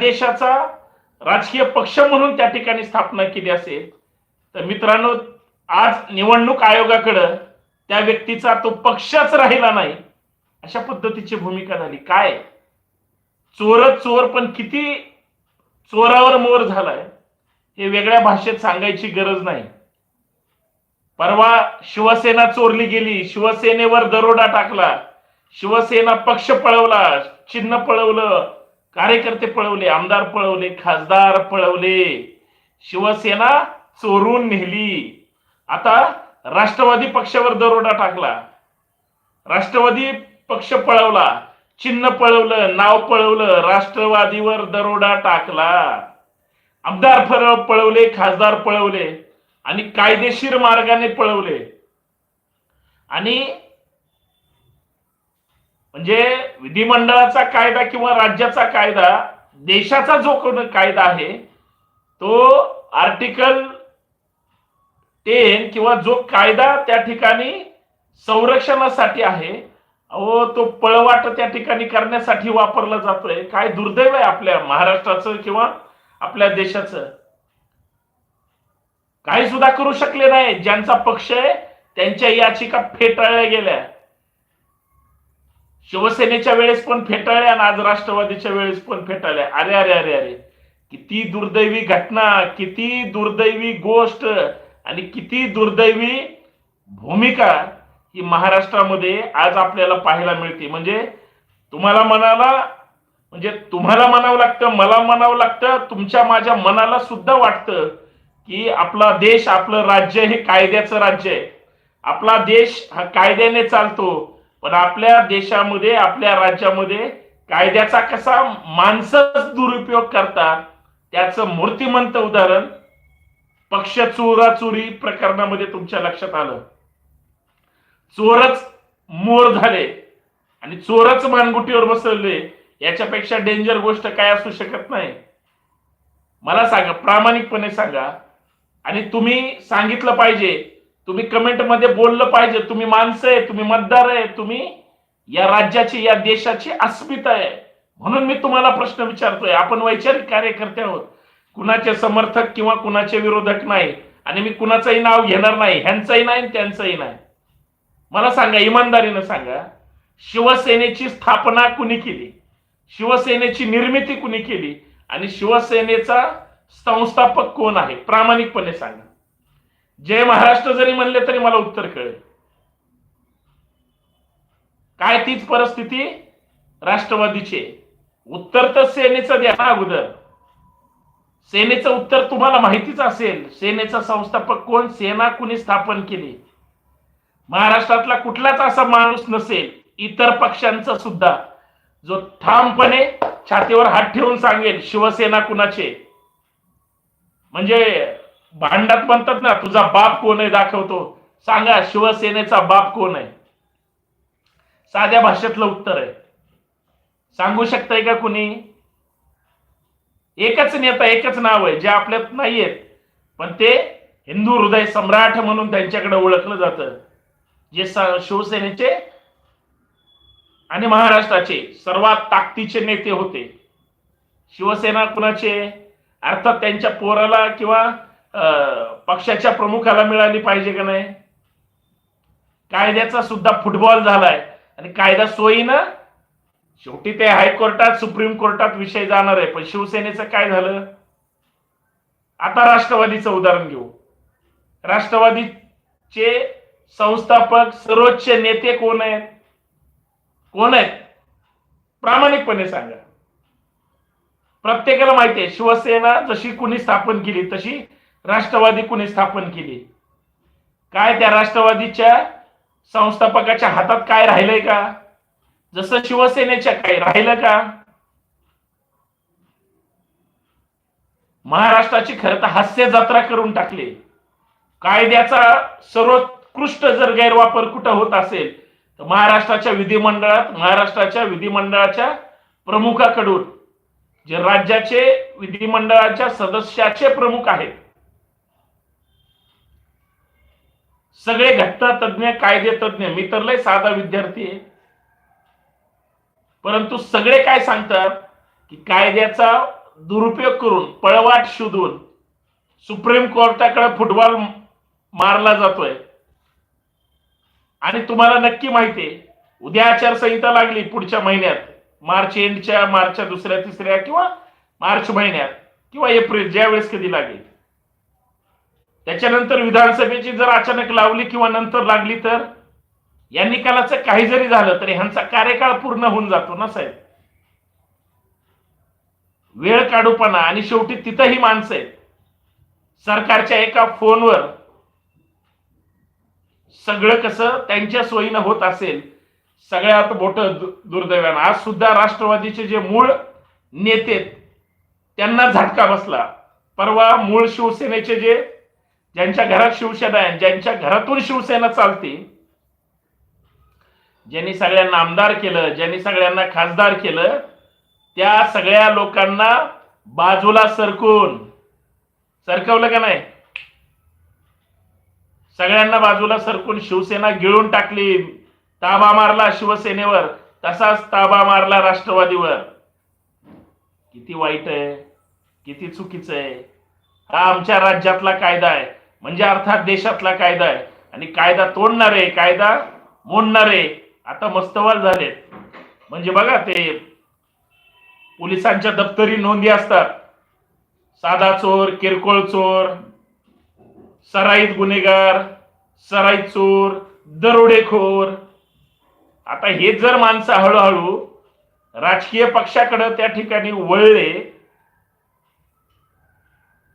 देशाचा राजकीय पक्ष म्हणून त्या ठिकाणी स्थापना केली असेल तर मित्रांनो आज निवडणूक आयोगाकडं त्या व्यक्तीचा तो पक्षच राहिला नाही. अशा पद्धतीची भूमिका झाली. काय? चोर चोर पण किती चोरावर मोर झालाय हे वेगळ्या भाषेत सांगायची गरज नाही. परवा शिवसेना चोरली गेली शिवसेनेवर दरोडा टाकला शिवसेना पक्ष पळवला चिन्ह पळवलं कार्यकर्ते पळवले आमदार पळवले खासदार पळवले. शिवसेना चोरून नेली. आता राष्ट्रवादी पक्षावर दरोडा टाकला. राष्ट्रवादी पक्ष पळवला चिन्ह पळवलं नाव पळवलं राष्ट्रवादीवर दरोडा टाकला. आमदार फर पळवले खासदार पळवले आणि कायदेशीर मार्गाने पळवले. आणि म्हणजे विधिमंडळाचा कायदा किंवा राज्याचा कायदा देशाचा जो कोण कायदा आहे तो आर्टिकल टेन किंवा जो कायदा त्या ठिकाणी संरक्षणासाठी आहे अहो तो पळवाट त्या ठिकाणी करण्यासाठी वापरला जातोय. काय दुर्दैव आहे आपल्या महाराष्ट्राचं किंवा आपल्या देशाचं? काही सुद्धा करू शकले नाही. ज्यांचा पक्ष आहे त्यांच्या याचिका फेटाळल्या गेल्या. शिवसेनेच्या वेळेस पण फेटाळल्या आणि आज राष्ट्रवादीच्या वेळेस पण फेटाळल्या अरे अरे अरे अरे. किती दुर्दैवी घटना किती दुर्दैवी गोष्ट आणि किती दुर्दैवी भूमिका ही महाराष्ट्रामध्ये आज आपल्याला पाहायला मिळते. म्हणजे तुम्हाला मनाला म्हणजे तुम्हाला म्हणावं लागतं मला म्हणावं लागतं तुमच्या माझ्या मनाला सुद्धा वाटतं की आपला देश आपलं राज्य हे कायद्याचं राज्य आहे. आपला देश हा कायद्याने चालतो. पण आपल्या देशामध्ये आपल्या राज्यामध्ये कायद्याचा कसा माणसंच दुरुपयोग करतात त्याचं मूर्तिमंत उदाहरण पक्ष चोराचोरी प्रकरणामध्ये तुमच्या लक्षात आलं. चोरच मोर झाले आणि चोरच मानगुटीवर बसवले याच्यापेक्षा डेंजर गोष्ट काय असू शकत नाही. मला सांगा प्रामाणिकपणे सांगा. आणि तुम्ही सांगितलं पाहिजे तुम्ही कमेंटमध्ये बोललं पाहिजे. तुम्ही माणसं आहे तुम्ही मतदार आहे तुम्ही या राज्याची या देशाची अस्मिता आहे. म्हणून मी तुम्हाला प्रश्न विचारतोय. आपण वैचारिक कार्यकर्ते आहोत. कुणाचे समर्थक किंवा कुणाचे विरोधक नाही. आणि मी कुणाचंही नाव घेणार नाही. ह्यांचंही नाही त्यांचंही नाही. मला सांगा इमानदारीनं सांगा. शिवसेनेची स्थापना कुणी केली? शिवसेनेची निर्मिती कुणी केली? आणि शिवसेनेचा संस्थापक कोण आहे? प्रामाणिकपणे सांगा. जय महाराष्ट्र जरी म्हणले तरी मला उत्तर कळेल. काय तीच परिस्थिती? राष्ट्रवादीची. उत्तर तर सेनेचं द्या ना अगोदर. सेनेचं उत्तर तुम्हाला माहितीच असेल. सेनेचा संस्थापक कोण? सेना कुणी स्थापन केली? महाराष्ट्रातला कुठलाच असा माणूस नसेल इतर पक्षांचा सुद्धा जो ठामपणे छातीवर हात ठेवून सांगेल शिवसेना कुणाचे? म्हणजे भांडात म्हणतात ना तुझा बाप कोण आहे दाखवतो. सांगा शिवसेनेचा बाप कोण आहे? साध्या भाषेतलं उत्तर आहे. सांगू शकताय का कुणी? एकच नेता एकच नाव आहे जे आपल्यात नाहीयेत. पण ते हिंदू हृदय सम्राट म्हणून त्यांच्याकडे ओळखलं जातं. जे शिवसेनेचे आणि महाराष्ट्राचे सर्वात ताकदीचे नेते होते. शिवसेना कुणाचे? अर्थात त्यांच्या पोराला किंवा पक्षाच्या प्रमुखाला मिळाली पाहिजे का नाही? कायद्याचा सुद्धा फुटबॉल झालाय. आणि कायदा सोयीनं शेवटी ते हायकोर्टात सुप्रीम कोर्टात विषय जाणार आहे. पण शिवसेनेचं काय झालं? आता राष्ट्रवादीचं उदाहरण घेऊ. राष्ट्रवादीचे संस्थापक सर्वोच्च नेते कोण आहेत? कोण आहेत? प्रामाणिकपणे सांगा. प्रत्येकाला माहिती आहे शिवसेना जशी कुणी स्थापन केली तशी राष्ट्रवादी कुणी स्थापन केली? काय त्या राष्ट्रवादीच्या संस्थापकाच्या हातात काय राहिलंय का? जसं शिवसेनेच्या काय राहिलं का? महाराष्ट्राची खरं तर हास्य जत्रा करून टाकली. कायद्याचा सर्वोत्कृष्ट जर गैरवापर कुठं होत असेल तर महाराष्ट्राच्या विधिमंडळात महाराष्ट्राच्या विधिमंडळाच्या प्रमुखाकडून जे राज्याचे विधिमंडळाच्या सदस्याचे प्रमुख आहेत सगळे घटना तज्ज्ञ कायदे तज्ज्ञ मी तर लय साधा विद्यार्थी आहे. परंतु सगळे काय सांगतात की कायद्याचा दुरुपयोग करून पळवाट शोधून सुप्रीम कोर्टाकडे फुटबॉल मारला जातोय. आणि तुम्हाला नक्की माहिती आहे उद्या आचारसंहिता लागली पुढच्या महिन्यात. मार्च एंडच्या मार्चच्या दुसऱ्या तिसऱ्या किंवा मार्च महिन्यात किंवा एप्रिल ज्या वेळेस कधी लागेल. त्याच्यानंतर विधानसभेची जर अचानक लावली किंवा नंतर लागली तर? या निकालाचं काही जरी झालं तरी ह्यांचा कार्यकाळ पूर्ण होऊन जातो ना साहेब? वेळ काढूपणा आणि शेवटी तिथंही माणसं आहेत. सरकारच्या एका फोनवर सगळं कसं त्यांच्या सोयीनं होत असेल सगळ्यात मोठं दुर्दैवानं. आज सुद्धा राष्ट्रवादीचे जे मूळ नेते त्यांना झटका बसला. परवा मूळ शिवसेनेचे जे ज्यांच्या घरात शिवसेना आहे ज्यांच्या घरातून शिवसेना चालते ज्यांनी सगळ्यांना आमदार केलं ज्यांनी सगळ्यांना खासदार केलं त्या सगळ्या लोकांना बाजूला सरकून सरकवलं का नाही? सगळ्यांना बाजूला सरकून शिवसेना गिळून टाकली ताबा मारला शिवसेनेवर तसाच ताबा मारला राष्ट्रवादीवर. किती वाईट आहे किती चुकीचं आहे. हा आमच्या राज्यातला कायदा आहे म्हणजे अर्थात देशातला कायदा आहे. आणि कायदा तोडणारे कायदा मोडणारे आता मस्तवाल झालेत. म्हणजे बघा ते पोलिसांच्या दप्तरी नोंदी असतात. साधा चोर किरकोळ चोर सराईत गुन्हेगार सराईत चोर दरोडेखोर. आता हे जर माणसं हळूहळू राजकीय पक्षाकडे त्या ठिकाणी वळले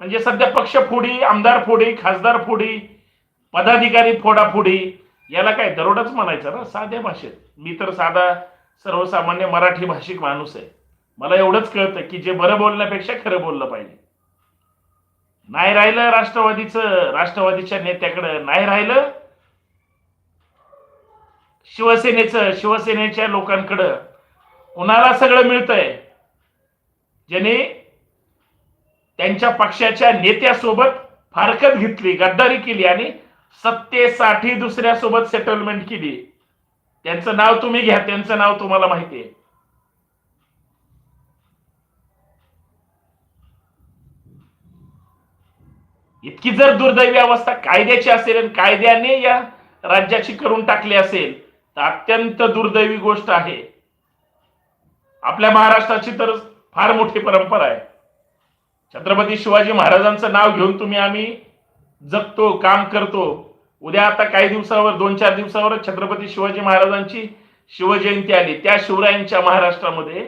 म्हणजे सध्या पक्ष फोडी आमदार फोडी खासदार फोडी पदाधिकारी फोडाफोडी याला काय दरोडाच म्हणायचं ना? साध्या भाषेत. मी तर साधा सर्वसामान्य मराठी भाषिक माणूस आहे. मला एवढंच कळतं की जे बरं बोलण्यापेक्षा खरं बोललं पाहिजे. नाही राहिलं राष्ट्रवादीचं राष्ट्रवादीच्या नेत्याकडं नाही राहिलं शिवसेनेचं शिवसेनेच्या लोकांकडं कुणाला सगळं मिळतंय? ज्याने त्यांच्या पक्षाच्या नेत्यासोबत फारकत घेतली गद्दारी केली आणि सत्तेसाठी दुसऱ्यासोबत सेटलमेंट केली. त्यांचं नाव तुम्ही घ्या त्यांचं नाव तुम्हाला माहिती आहे. इतकी जर दुर्दैवी अवस्था कायद्याची असेल आणि कायद्याने या राज्याची करून टाकली असेल तर अत्यंत दुर्दैवी गोष्ट आहे. आपल्या महाराष्ट्राची तर फार मोठी परंपरा आहे. छत्रपती शिवाजी महाराजांचं नाव घेऊन तुम्ही आम्ही जगतो काम करतो. उद्या आता काही दिवसावर दोन चार दिवसावर छत्रपती शिवाजी महाराजांची शिवजयंती आली. त्या शिवरायांच्या महाराष्ट्रामध्ये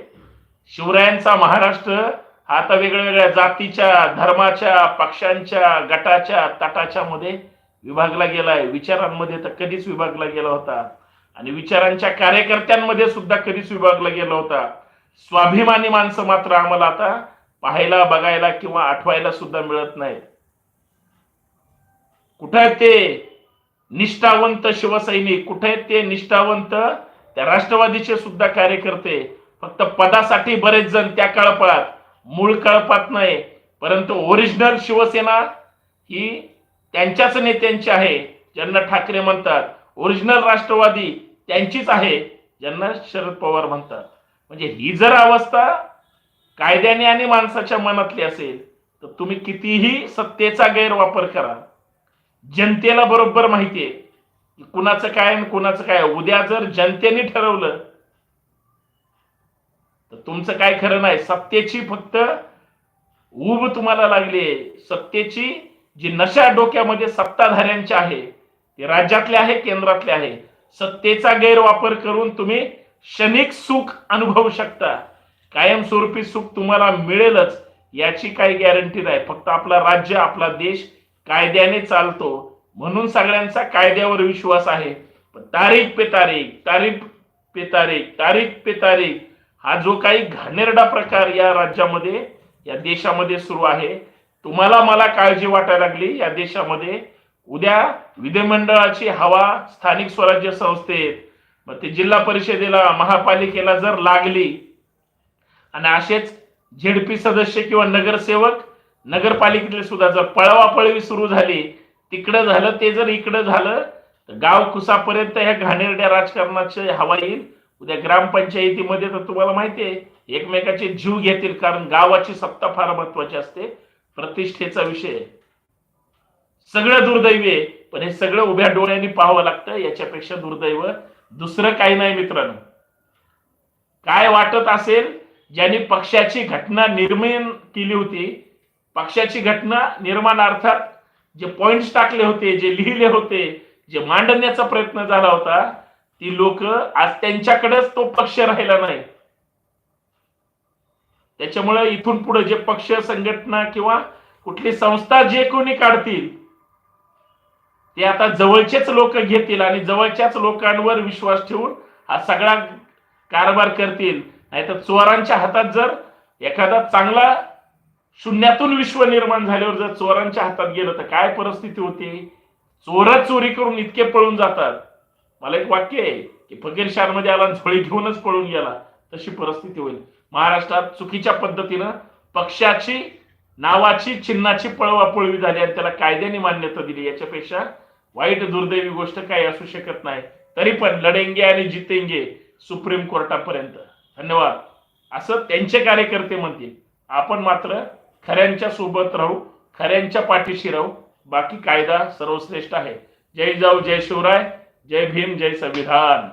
शिवरायांचा महाराष्ट्र हा आता वेगळ्या वेगळ्या जातीच्या धर्माच्या पक्षांच्या गटाच्या तटाच्या मध्ये विभागला गेलाय विचारांमध्ये तर कधीच विभागला गेला होता. आणि विचारांच्या कार्यकर्त्यांमध्ये सुद्धा कधीच विभागला गेला होता. स्वाभिमानी माणसं मात्र आम्हाला आता पाहायला बघायला किंवा आठवायला सुद्धा मिळत नाही कुठे आहेत ते? निष्ठावंत शिवसैनिक. कुठे आहेत ते? निष्ठावंत त्या राष्ट्रवादीचे सुद्धा कार्यकर्ते. फक्त पदासाठी बरेच जण त्या कळपात. मूळ कळपात नाही. परंतु ओरिजिनल शिवसेना ही त्यांच्याच नेत्यांची आहे ज्यांना ठाकरे म्हणतात. ओरिजिनल राष्ट्रवादी त्यांचीच आहे ज्यांना शरद पवार म्हणतात. म्हणजे ही जर अवस्था कायद्याने आणि माणसाच्या मनातली असेल तर तुम्ही कितीही सत्तेचा गैरवापर करा. जनतेला बरोबर माहिती आहे की कुणाचं काय आणि कुणाचं काय. उद्या जर जनतेने ठरवलं तर तुमचं काय खरं नाही. सत्तेची फक्त ऊब तुम्हाला लागली आहे. सत्तेची जी नशा डोक्यामध्ये सत्ताधाऱ्यांची आहे ते राज्यातले आहे केंद्रातले आहे. सत्तेचा गैरवापर करून तुम्ही क्षणिक सुख अनुभवू शकता. कायमस्वरूपी सुख तुम्हाला मिळेलच याची काही गॅरंटी नाही. फक्त आपला राज्य आपला देश कायद्याने चालतो. म्हणून सगळ्यांचा कायद्यावर विश्वास आहे. पण तारीख पे तारीख तारीख पे तारीख तारीख पे तारीख हा जो काही घाणेरडा प्रकार या राज्यामध्ये या देशामध्ये सुरू आहे तुम्हाला मला काळजी वाटायला लागली. या देशामध्ये उद्या विधिमंडळाची हवा स्थानिक स्वराज्य संस्थेत मग ते जिल्हा परिषदेला महापालिकेला जर लागली आणि असेच झेडपी सदस्य किंवा नगरसेवक नगरपालिकेतले सुद्धा जर पळवापळवी सुरू झाली तिकडं झालं ते जर इकडं झालं तर गाव कुसापर्यंत ह्या घाणेरड्या राजकारणाची हवा येईल. उद्या ग्रामपंचायतीमध्ये तर तुम्हाला माहिती आहे एकमेकाचे जीव घेतील कारण गावाची सत्ता फार महत्वाची असते. प्रतिष्ठेचा विषय सगळं दुर्दैवी आहे पण हे सगळं उभ्या डोळ्यांनी पाहावं लागतं याच्यापेक्षा दुर्दैव दुसरं काही नाही मित्रांनो. काय वाटत असेल ज्यांनी पक्षाची घटना निर्माण केली होती पक्षाची घटना निर्माण अर्थात जे पॉइंट्स टाकले होते जे लिहिले होते जे मांडण्याचा प्रयत्न झाला होता ती लोक आज त्यांच्याकडेच तो पक्ष राहिला नाही. त्याच्यामुळे इथून पुढे जे पक्ष संघटना किंवा कुठली संस्था जे कोणी काढतील ते आता जवळचेच लोक घेतील आणि जवळच्याच लोकांवर विश्वास ठेवून हा सगळा कारभार करतील. नाहीतर चोरांच्या हातात जर एखादा चांगला शून्यातून विश्व निर्माण झाल्यावर जर चोरांच्या हातात गेलं तर काय परिस्थिती होती? चोर चोरी करून इतके पळून जातात. मला एक वाक्य आहे की फकीरमध्ये आला झोळी घेऊनच पळून गेला. तशी परिस्थिती होईल. महाराष्ट्रात चुकीच्या पद्धतीनं पक्षाची नावाची चिन्हाची पळवापळवी झाली आणि त्याला कायद्याने मान्यता दिली. याच्यापेक्षा वाईट दुर्दैवी गोष्ट काही असू शकत नाही. तरी पण लढेंगे आणि जितेंगे सुप्रीम कोर्टापर्यंत. धन्यवाद. असं त्यांचे कार्यकर्ते म्हणतील. आपण मात्र खऱ्यांच्या सोबत राहू खऱ्यांच्या पाठीशी राहू. बाकी कायदा सर्वश्रेष्ठ आहे. जय जाऊ जय शिवराय जय भीम जय संविधान.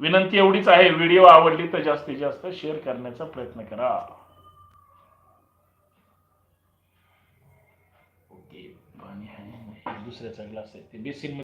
विनंती एवढीच आहे. व्हिडिओ आवडली तर जास्तीत जास्त शेअर करण्याचा प्रयत्न करा ओके पाणी आहे दुसऱ्याचा ग्लास आहे ते बेसिनमध्ये